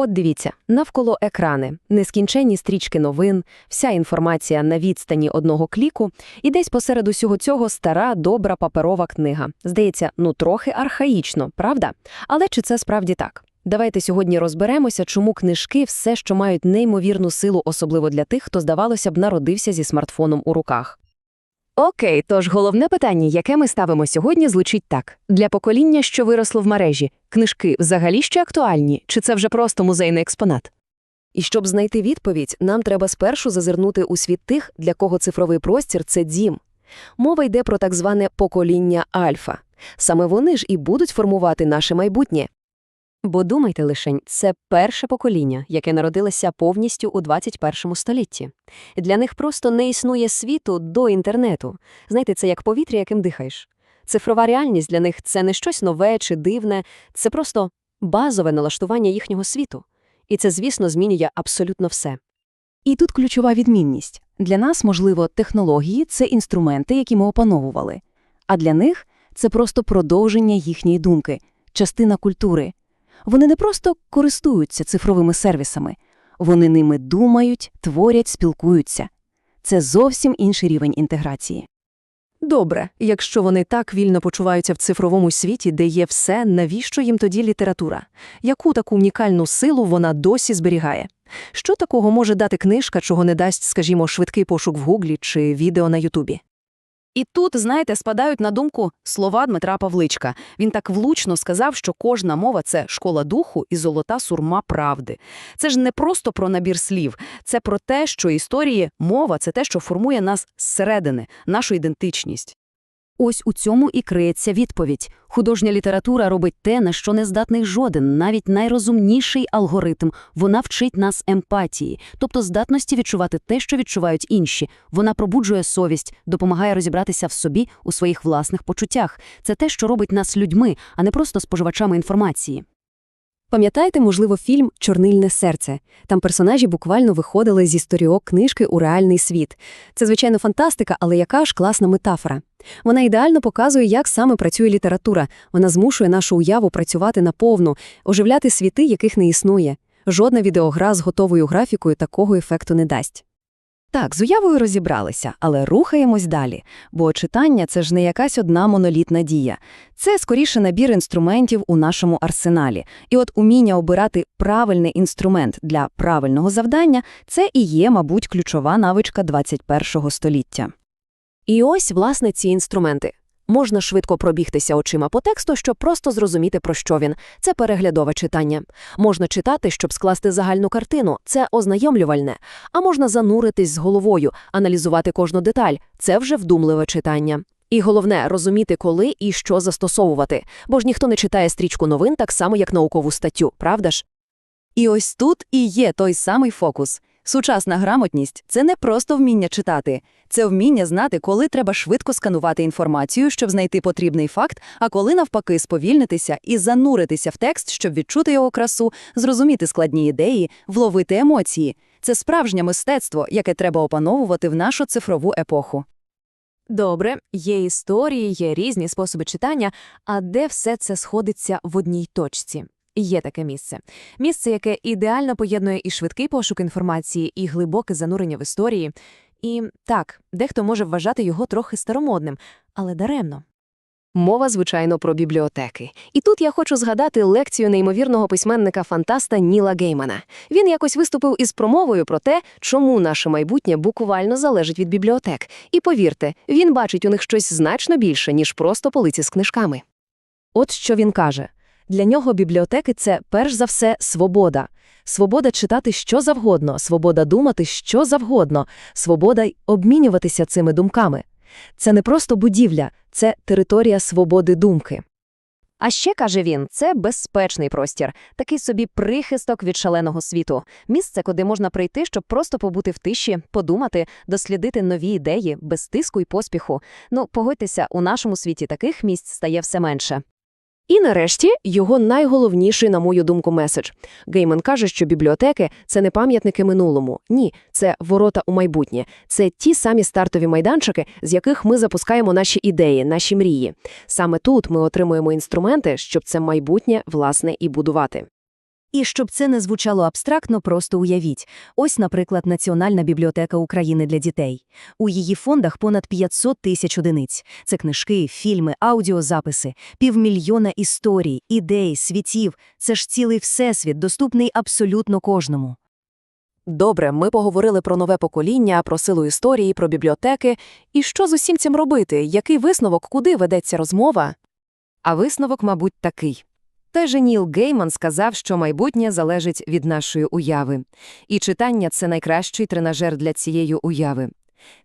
От дивіться, навколо екрани, нескінченні стрічки новин, вся інформація на відстані одного кліку, і десь посеред усього цього стара, добра паперова книга. Здається, ну трохи архаїчно, правда? Але чи це справді так? Давайте сьогодні розберемося, чому книжки все, що мають неймовірну силу, особливо для тих, хто, здавалося б, народився зі смартфоном у руках. Окей, тож головне питання, яке ми ставимо сьогодні, звучить так. Для покоління, що виросло в мережі, книжки взагалі ще актуальні, чи це вже просто музейний експонат? І щоб знайти відповідь, нам треба спершу зазирнути у світ тих, для кого цифровий простір – це дім. Мова йде про так зване покоління альфа. Саме вони ж і будуть формувати наше майбутнє. Бо думайте лишень, це перше покоління, яке народилося повністю у 21 столітті. Для них просто не існує світу до інтернету. Знаєте, це як повітря, яким дихаєш. Цифрова реальність для них це не щось нове чи дивне, це просто базове налаштування їхнього світу. І це, звісно, змінює абсолютно все. І тут ключова відмінність. Для нас, можливо, технології – це інструменти, які ми опановували. А для них – це просто продовження їхньої думки, частина культури. Вони не просто користуються цифровими сервісами. Вони ними думають, творять, спілкуються. Це зовсім інший рівень інтеграції. Добре, якщо вони так вільно почуваються в цифровому світі, де є все, навіщо їм тоді література? Яку таку унікальну силу вона досі зберігає? Що такого може дати книжка, чого не дасть, скажімо, швидкий пошук в Гуглі чи відео на Ютубі? І тут, знаєте, спадають на думку слова Дмитра Павличка. Він так влучно сказав, що кожна мова – це школа духу і золота сурма правди. Це ж не просто про набір слів, це про те, що історії, мова – це те, що формує нас зсередини, нашу ідентичність. Ось у цьому і криється відповідь. Художня література робить те, на що не здатний жоден, навіть найрозумніший алгоритм. Вона вчить нас емпатії, тобто здатності відчувати те, що відчувають інші. Вона пробуджує совість, допомагає розібратися в собі у своїх власних почуттях. Це те, що робить нас людьми, а не просто споживачами інформації. Пам'ятаєте, можливо, фільм Чорнильне серце? Там персонажі буквально виходили зі сторіок книжки у реальний світ. Це, звичайно, фантастика, але яка ж класна метафора. Вона ідеально показує, як саме працює література. Вона змушує нашу уяву працювати наповну, оживляти світи, яких не існує. Жодна відеогра з готовою графікою такого ефекту не дасть. Так, з уявою розібралися, але рухаємось далі, бо читання – це ж не якась одна монолітна дія. Це, скоріше, набір інструментів у нашому арсеналі. І от уміння обирати правильний інструмент для правильного завдання – це і є, мабуть, ключова навичка 21-го століття. І ось, власне, ці інструменти. Можна швидко пробігтися очима по тексту, щоб просто зрозуміти, про що він. Це переглядове читання. Можна читати, щоб скласти загальну картину. Це ознайомлювальне. А можна зануритись з головою, аналізувати кожну деталь. Це вже вдумливе читання. І головне розуміти, коли і що застосовувати. Бо ж ніхто не читає стрічку новин так само, як наукову статтю, правда ж? І ось тут і є той самий фокус. Сучасна грамотність – це не просто вміння читати. Це вміння знати, коли треба швидко сканувати інформацію, щоб знайти потрібний факт, а коли навпаки сповільнитися і зануритися в текст, щоб відчути його красу, зрозуміти складні ідеї, вловити емоції. Це справжнє мистецтво, яке треба опановувати в нашу цифрову епоху. Добре, є історії, є різні способи читання, а де все це сходиться в одній точці? Є таке місце. Місце, яке ідеально поєднує і швидкий пошук інформації, і глибоке занурення в історії. І так, дехто може вважати його трохи старомодним, але даремно. Мова, звичайно, про бібліотеки. І тут я хочу згадати лекцію неймовірного письменника-фантаста Ніла Геймана. Він якось виступив із промовою про те, чому наше майбутнє буквально залежить від бібліотек. І повірте, він бачить у них щось значно більше, ніж просто полиці з книжками. От що він каже. Для нього бібліотеки це перш за все свобода. Свобода читати що завгодно, свобода думати що завгодно, свобода й обмінюватися цими думками. Це не просто будівля, це територія свободи думки. А ще, каже він, це безпечний простір, такий собі прихисток від шаленого світу, місце, куди можна прийти, щоб просто побути в тиші, подумати, дослідити нові ідеї, без тиску й поспіху. Ну, погодьтеся, у нашому світі таких місць стає все менше. І нарешті його найголовніший, на мою думку, меседж. Гейман каже, що бібліотеки це не пам'ятники минулому. Ні, це ворота у майбутнє. Це ті самі стартові майданчики, з яких ми запускаємо наші ідеї, наші мрії. Саме тут ми отримуємо інструменти, щоб це майбутнє власне і будувати. І щоб це не звучало абстрактно, просто уявіть. Ось, наприклад, Національна бібліотека України для дітей. У її фондах понад 500 тисяч одиниць. Це книжки, фільми, аудіозаписи, півмільйона історій, ідей, світів. Це ж цілий всесвіт, доступний абсолютно кожному. Добре, ми поговорили про нове покоління, про силу історії, про бібліотеки. І що з усім цим робити? Який висновок, куди ведеться розмова? А висновок, мабуть, такий. Теж Ніл Гейман сказав, що майбутнє залежить від нашої уяви. І читання – це найкращий тренажер для цієї уяви.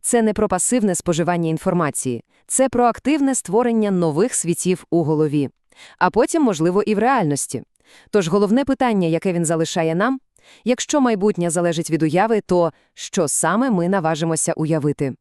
Це не про пасивне споживання інформації, це про активне створення нових світів у голові. А потім, можливо, і в реальності. Тож головне питання, яке він залишає нам – якщо майбутнє залежить від уяви, то що саме ми наважимося уявити?